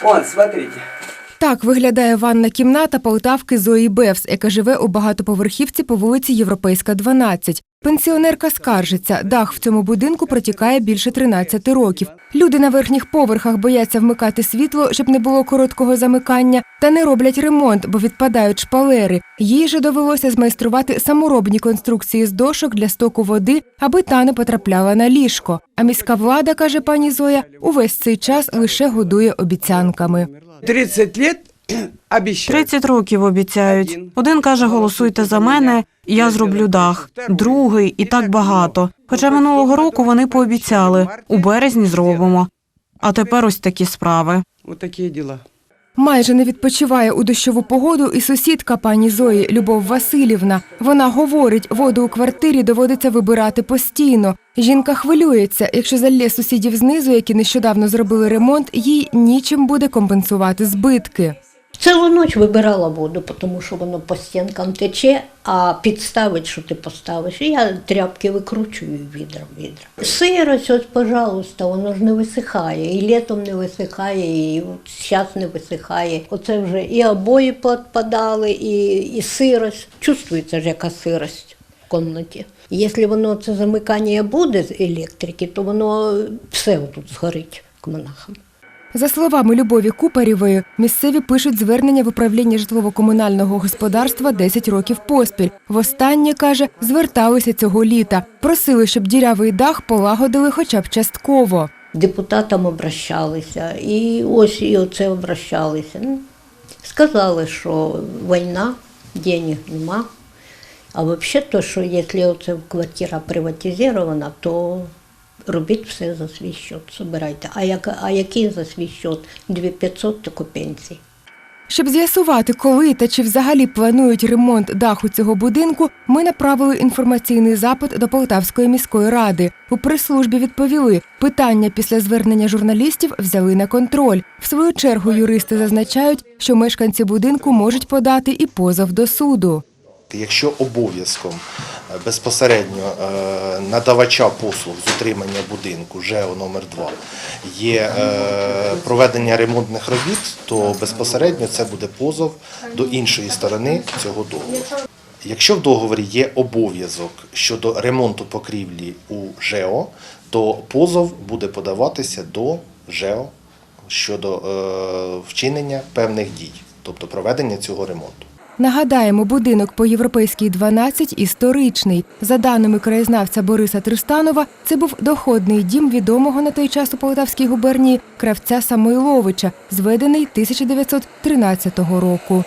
Вон, смотрите. Так виглядає ванна кімната полтавки Зої Бевс, яка живе у багатоповерхівці по вулиці Європейська, 12. Пенсіонерка скаржиться, дах в цьому будинку протікає більше 13 років. Люди на верхніх поверхах бояться вмикати світло, щоб не було короткого замикання, та не роблять ремонт, бо відпадають шпалери. Їй же довелося змайструвати саморобні конструкції з дошок для стоку води, аби та не потрапляла на ліжко. А міська влада, каже пані Зоя, увесь цей час лише годує обіцянками. 30 лет обещают. 30 років обіцяють. Один каже, голосуйте за мене, і я зроблю дах. Другий і так багато. Хоча минулого року вони пообіцяли у березні зробимо. А тепер ось такі справи. Отакі діла. Майже не відпочиває у дощову погоду і сусідка пані Зої Любов Васильівна. Вона говорить, воду у квартирі доводиться вибирати постійно. Жінка хвилюється, якщо залє сусідів знизу, які нещодавно зробили ремонт, їй нічим буде компенсувати збитки. Цілу ніч вибирала воду, тому що воно по стінкам тече, а підставить, що ти поставиш. Я тряпки викручую відра в відра. Сирость, ось, пожалуйста, воно ж не висихає. І літом не висихає, і зараз не висихає. Оце вже і обої підпадали, і, і сирость. Чувствується ж яка сирость в кімнаті. Якщо воно це замикання буде з електрики, то воно все тут згорить к монахам. За словами Любові Купарєвої, місцеві пишуть звернення в управління житлово-комунального господарства 10 років поспіль. Востаннє каже, зверталися цього літа. Просили, щоб дірявий дах полагодили хоча б частково. депутатам обращалися, і ось і оце обращалися. Ну, сказали, що війна, денег нема. А взагалі, то, що якщо оце квартира приватизована, то робіть все за свій счет, собирайте. А, як, а який за свій счет? 2500 таку пенсії. Щоб з'ясувати, коли та чи взагалі планують ремонт даху цього будинку, ми направили інформаційний запит до Полтавської міської ради. У прес-службі відповіли, питання після звернення журналістів взяли на контроль. В свою чергу юристи зазначають, що мешканці будинку можуть подати і позов до суду. Якщо обов'язком безпосередньо е, надавача послуг з утримання будинку ЖЕО номер 2 є е, проведення ремонтних робіт, то безпосередньо це буде позов до іншої сторони цього договору. Якщо в договорі є обов'язок щодо ремонту покрівлі у ЖЕО, то позов буде подаватися до ЖЕО щодо е, вчинення певних дій, тобто проведення цього ремонту. Нагадаємо, будинок по європейській 12 історичний. За даними краєзнавця Бориса Тристанова, це був доходний дім відомого на той час у Полтавській губернії кравця Самойловича, зведений 1913 року.